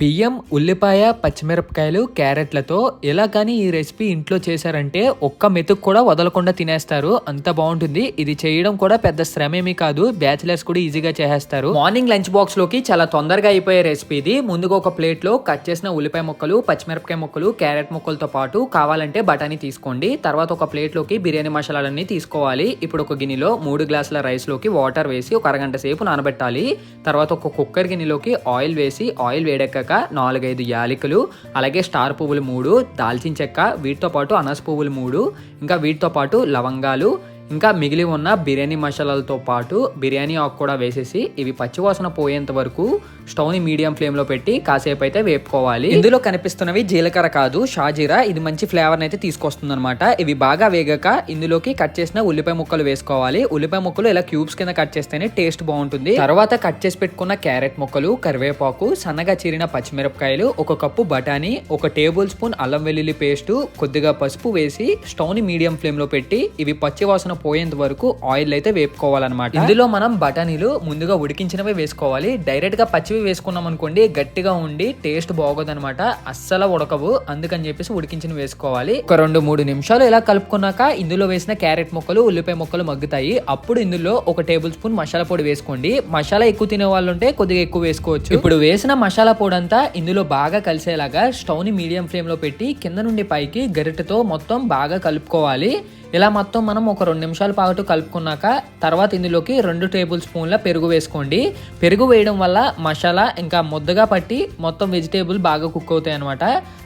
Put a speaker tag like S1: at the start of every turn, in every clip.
S1: బియ్యం ఉల్లిపాయ పచ్చిమిరపకాయలు క్యారెట్లతో ఎలా కానీ ఈ రెసిపీ ఇంట్లో చేశారంటే ఒక్క మెతుకు కూడా వదలకుండా తినేస్తారు. అంత బాగుంటుంది. ఇది చేయడం కూడా పెద్ద శ్రమ ఏమీ కాదు. బ్యాచిలర్స్ కూడా ఈజీగా చేసేస్తారు. మార్నింగ్ లంచ్ బాక్స్లోకి చాలా తొందరగా అయిపోయే రెసిపీ ఇది. ముందుగా ఒక ప్లేట్లో కట్ చేసిన ఉల్లిపాయ ముక్కలు పచ్చిమిరపకాయ ముక్కలు క్యారెట్ ముక్కలతో పాటు కావాలంటే బఠానీ తీసుకోండి. తర్వాత ఒక ప్లేట్లోకి బిర్యానీ మసాలాలన్నీ తీసుకోవాలి. ఇప్పుడు ఒక గిన్నెలో మూడు గ్లాసుల రైస్లోకి వాటర్ వేసి ఒక అరగంట సేపు నానబెట్టాలి. తర్వాత ఒక కుక్కర్ గిన్నెలోకి ఆయిల్ వేసి ఆయిల్ వేడెక్కాక నాలుగైదు యాలకులు అలాగే స్టార్ పువ్వులు మూడు దాల్చిన చెక్క వీటితో పాటు అనస పువ్వులు మూడు ఇంకా వీటితో పాటు లవంగాలు ఇంకా మిగిలి ఉన్న బిర్యానీ మసాలాలతో పాటు బిర్యానీ ఆకు కూడా వేసేసి ఇవి పచ్చివాసన పోయేంత వరకు స్టవ్ని మీడియం ఫ్లేమ్లో పెట్టి కాసేపు అయితే వేపుకోవాలి. ఇందులో కనిపిస్తున్నవి జీలకర్ర కాదు షాజీరా. ఇది మంచి ఫ్లేవర్ని అయితే తీసుకొస్తుంది అనమాట ఇవి బాగా వేగాక ఇందులోకి కట్ చేసిన ఉల్లిపాయ ముక్కలు వేసుకోవాలి. ఉల్లిపాయ ముక్కలు ఇలా క్యూబ్స్ కింద కట్ చేస్తేనే టేస్ట్ బాగుంటుంది. తర్వాత కట్ చేసి పెట్టుకున్న క్యారెట్ ముక్కలు కరివేపాకు సన్నగా చీరిన పచ్చిమిరపకాయలు ఒక కప్పు బఠానీ ఒక టేబుల్ స్పూన్ అల్లం వెల్లుల్లి పేస్ట్ కొద్దిగా పసుపు వేసి స్టవ్ని మీడియం ఫ్లేమ్లో పెట్టి ఇవి పచ్చి వాసన పోయేంత వరకు ఆయిల్ అయితే వేపుకోవాలన్నమాట. ఇందులో మనం బఠానీలు ముందుగా ఉడికించినవి వేసుకోవాలి. డైరెక్ట్గా పచ్చివి వేసుకున్నాం అనుకోండి గట్టిగా ఉండి టేస్ట్ బాగోదనమాట అస్సలు ఉడకవు. అందుకని చెప్పేసి ఉడికించిన వేసుకోవాలి. ఒక రెండు మూడు నిమిషాలు ఇలా కలుపుకున్నాక ఇందులో వేసిన క్యారెట్ ముక్కలు ఉల్లిపాయ ముక్కలు మగ్గుతాయి. అప్పుడు ఇందులో ఒక టేబుల్ స్పూన్ మసాలా పొడి వేసుకోండి. మసాలా ఎక్కువ తినే వాళ్ళు ఉంటే కొద్దిగా ఎక్కువ వేసుకోవచ్చు. ఇప్పుడు వేసిన మసాలా పొడి అంతా ఇందులో బాగా కలిసేలాగా స్టవ్ని మీడియం ఫ్లేమ్లో పెట్టి కింద నుండి పైకి గరిటెతో మొత్తం బాగా కలుపుకోవాలి. ఇలా మొత్తం మనం ఒక రెండు నిమిషాల పాటు కలుపుకున్నాక తర్వాత ఇందులోకి రెండు టేబుల్ స్పూన్ల పెరుగు వేసుకోండి. పెరుగు వేయడం వల్ల మసాలా ఇంకా ముద్దగా పట్టి మొత్తం వెజిటేబుల్ బాగా కుక్ అవుతాయి అనమాట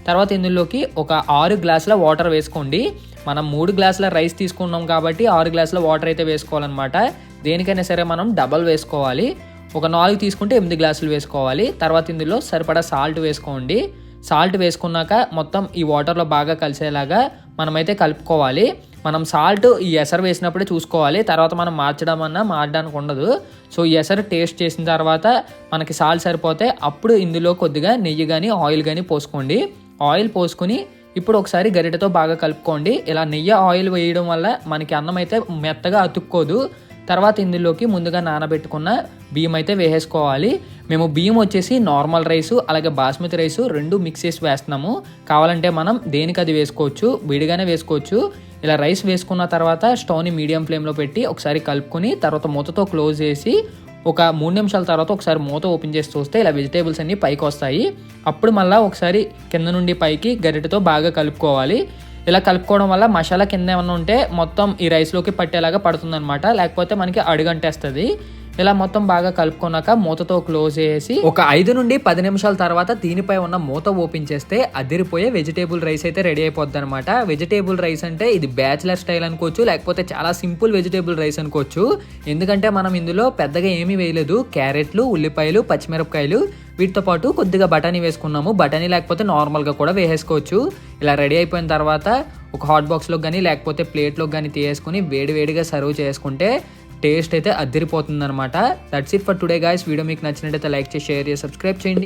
S1: తర్వాత ఇందులోకి ఒక ఆరు గ్లాసుల వాటర్ వేసుకోండి. మనం మూడు గ్లాసుల రైస్ తీసుకున్నాం కాబట్టి ఆరు గ్లాసుల వాటర్ అయితే వేసుకోవాలన్నమాట. దేనికైనా సరే మనం డబల్ వేసుకోవాలి. ఒక నాలుగు తీసుకుంటే ఎనిమిది గ్లాసులు వేసుకోవాలి. తర్వాత ఇందులో సరిపడా సాల్ట్ వేసుకోండి. సాల్ట్ వేసుకున్నాక మొత్తం ఈ వాటర్లో బాగా కలిసేలాగా మనమైతే కలుపుకోవాలి. మనం సాల్ట్ ఈ ఎసరు వేసినప్పుడే చూసుకోవాలి. తర్వాత మనం మార్చడం అన్నా మార్చడానికి ఉండదు. సో ఈ ఎసరు టేస్ట్ చేసిన తర్వాత మనకి సాల్ట్ సరిపోతే అప్పుడు ఇందులో కొద్దిగా నెయ్యి కానీ ఆయిల్ కానీ పోసుకోండి. ఆయిల్ పోసుకొని ఇప్పుడు ఒకసారి గరిటతో బాగా కలుపుకోండి. ఇలా నెయ్యి ఆయిల్ వేయడం వల్ల మనకి అన్నం అయితే మెత్తగా అతుక్కోదు. తర్వాత ఇందులోకి ముందుగా నానబెట్టుకున్న బియ్యం అయితే వేసేసుకోవాలి. మేము బియ్యం వచ్చేసి నార్మల్ రైస్ అలాగే బాస్మతి రైస్ రెండు మిక్స్ చేసి వేస్తున్నాము. కావాలంటే మనం దేనికి అది వేసుకోవచ్చు? విడిగానే వేసుకోవచ్చు. ఇలా రైస్ వేసుకున్న తర్వాత స్టవ్ని మీడియం ఫ్లేమ్లో పెట్టి ఒకసారి కలుపుకొని తర్వాత మూతతో క్లోజ్ చేసి ఒక మూడు నిమిషాల తర్వాత ఒకసారి మూత ఓపెన్ చేసి చూస్తే ఇలా వెజిటేబుల్స్ అన్ని పైకి వస్తాయి. అప్పుడు మళ్ళీ ఒకసారి కింద నుండి పైకి గరిటెతో బాగా కలుపుకోవాలి. ఇలా కలుపుకోవడం వల్ల మసాలా కింద ఏమైనా ఉంటే మొత్తం ఈ రైస్లోకి పట్టేలాగా పడుతుందనమాట లేకపోతే మనకి అడుగంటేస్తుంది. ఇలా మొత్తం బాగా కలుపుకున్నాక మూతతో క్లోజ్ చేసి ఒక ఐదు నుండి పది నిమిషాల తర్వాత దీనిపై ఉన్న మూత ఓపెన్ చేస్తే అదిరిపోయే వెజిటేబుల్ రైస్ అయితే రెడీ అయిపోద్ది అనమాట వెజిటేబుల్ రైస్ అంటే ఇది బ్యాచిలర్ స్టైల్ అనుకోవచ్చు లేకపోతే చాలా సింపుల్ వెజిటేబుల్ రైస్ అనుకోవచ్చు. ఎందుకంటే మనం ఇందులో పెద్దగా ఏమీ వేయలేదు. క్యారెట్లు ఉల్లిపాయలు పచ్చిమిరపకాయలు వీటితో పాటు కొద్దిగా బఠానీ వేసుకున్నాము. బఠానీ లేకపోతే నార్మల్గా కూడా వేసేసుకోవచ్చు. ఇలా రెడీ అయిపోయిన తర్వాత ఒక హాట్ బాక్స్లో కానీ లేకపోతే ప్లేట్లోకి కానీ తీసేసుకుని వేడి వేడిగా సర్వ్ చేసుకుంటే టేస్ట్ అయితే అద్దరిపోతుంది అనమాట that's it for today guys video మీకు నచ్చినట్టయితే లైక్ చేసి షేర్ చేసి సబ్స్క్రైబ్ చేయండి.